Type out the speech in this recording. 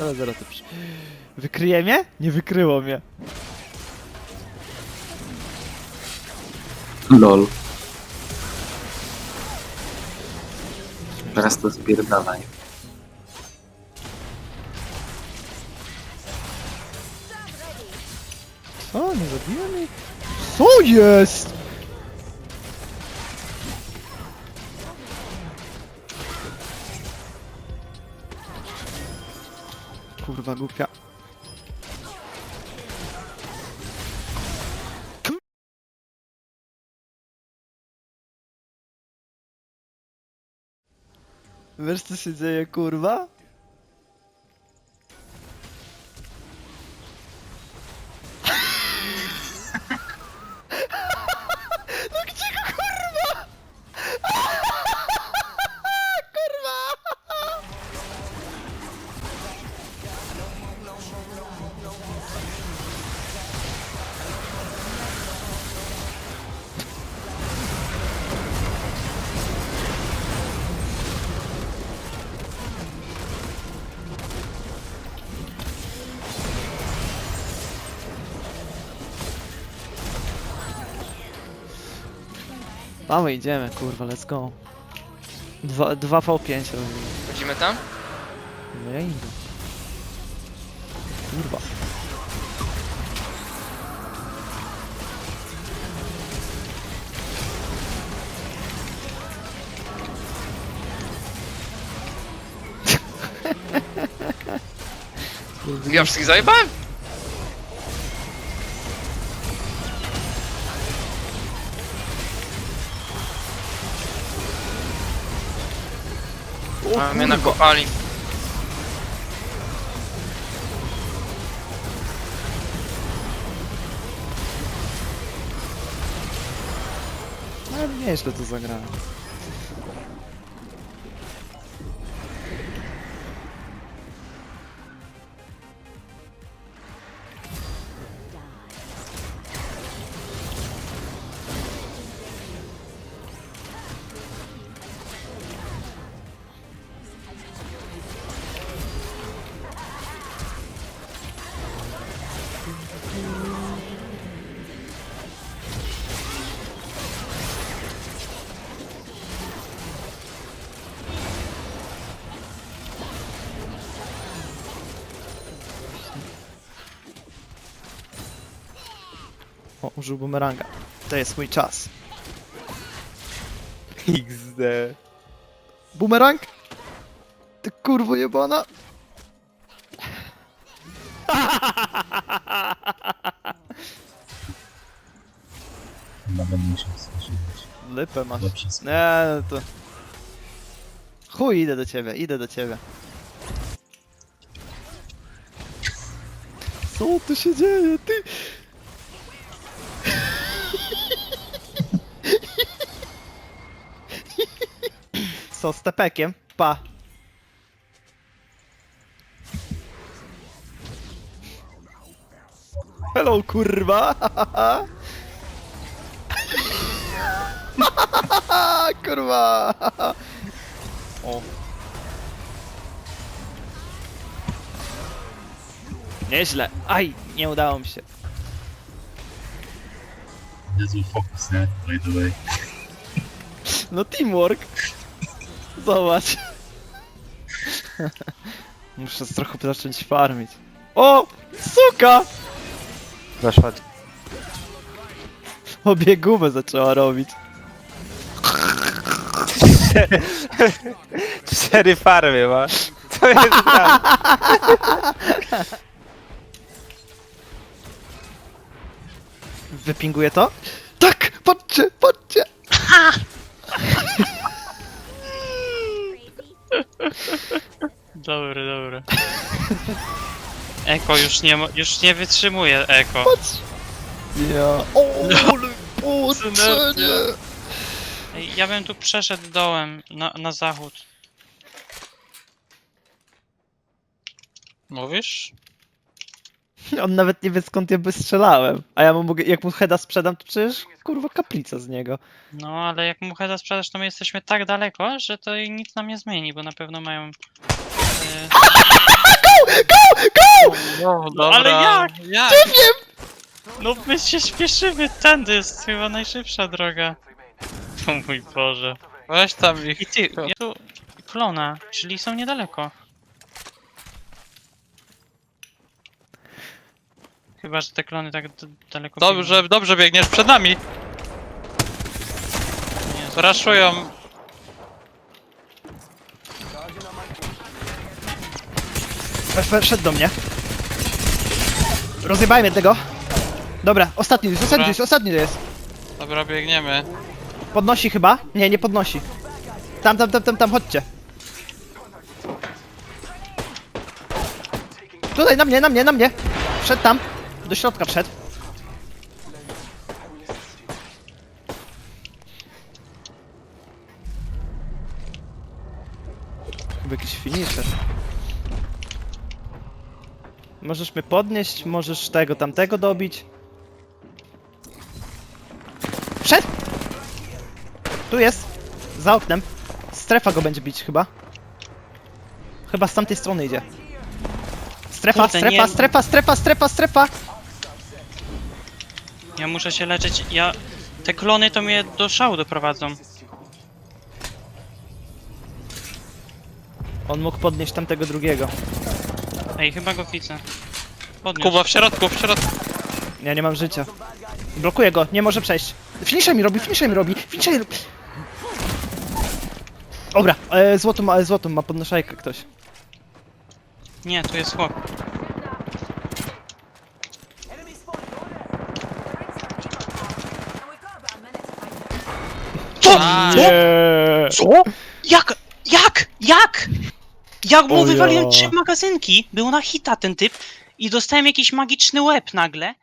Ale zaraz to przy... Wykryje mnie? Nie wykryło mnie. Lol. Teraz to spierdalaj. Co? Nie zabiłem jej? Co jest? Kurwa głupia. Wiesz co się dzieje kurwa? Mamy, idziemy, kurwa, let's go. Dwa, 2v5 robimy. Chodzimy tam? No ja idę. Kurwa. Ja wszystkich zajebałem? A mnie nakopali. Ale nieźle to zagrałem. Użył bumeranga. To jest mój czas. XD. Bumerang? Ty kurwo jebana. Nawet musiał słyszeć. Lypę masz. Dobrze. Nie, no to... Chuj, idę do ciebie, idę do ciebie. Co tu się dzieje, ty? Co, z tepekiem? Pa. Hello, kurwa! kurwa! O. Nieźle. Aj, nie udało mi się. Niezły fokus, nie? By the way. No teamwork. Zobacz. Muszę trochę zacząć farmić. O! Suka! Weszła. Obiegówę zaczęła robić. Cztery farmy ma. To jest tam. Wypinguje to? Tak! Patrzcie, patrzcie! Dobry, dobry. Eko już nie, mo- już nie wytrzymuje Eko. Ja... O, ale połączenie! Ej, Ja bym tu przeszedł dołem na, na zachód. Mówisz? On nawet nie wie skąd ja wystrzelałem. A ja mu mogę, jak mu heada sprzedam, to przecież kurwa kaplica z niego. No ale jak mu Heda sprzedasz, to my jesteśmy tak daleko, że to i nic nam nie zmieni, bo na pewno mają... go, go, go! No, No, ale jak? Jak? No my się śpieszymy, tędy jest chyba najszybsza droga. O mój Boże. Weź tam ich. I ty, ja tu... Klona, czyli są niedaleko. Chyba, że te klony tak d- daleko Dobrze, dobrze biegniesz przed nami. biegną. Nie, Raszują. Sz- Szedł do mnie. Rozjebałem jednego. Dobra, ostatni jest, ostatni Dobra. jest, ostatni jest. Dobra, biegniemy. Podnosi chyba? Nie, nie podnosi. Tam, tam, tam, tam, tam, chodźcie. Tutaj, na mnie, na mnie, na mnie. Wszedł tam. Do środka wszedł. Chyba jakiś finisher. Możesz mnie podnieść, możesz tego, tamtego dobić. Wszedł! Tu jest. Za oknem. Strefa go będzie bić chyba. Chyba z tamtej strony idzie. Strefa, Kurde, strefa, nie- strefa, strefa, strefa, strefa. Ja muszę się leczyć, ja... Te klony to mnie do szału doprowadzą. On mógł podnieść tamtego drugiego. Ej, chyba go widzę. Podniósł. Kuba w środku, w środku. Ja nie mam życia. Blokuję go, nie może przejść. Finisher mi robi, finisher mi robi, finisher mi robi. Dobra, e, złotą, ma, złotą ma podnoszajkę ktoś. Nie, tu jest chłop. Co? Nie. Co? Jak? Jak? Jak? Jak mu O wywaliłem trzy magazynki? Był na hita ten typ i dostałem jakiś magiczny łeb nagle.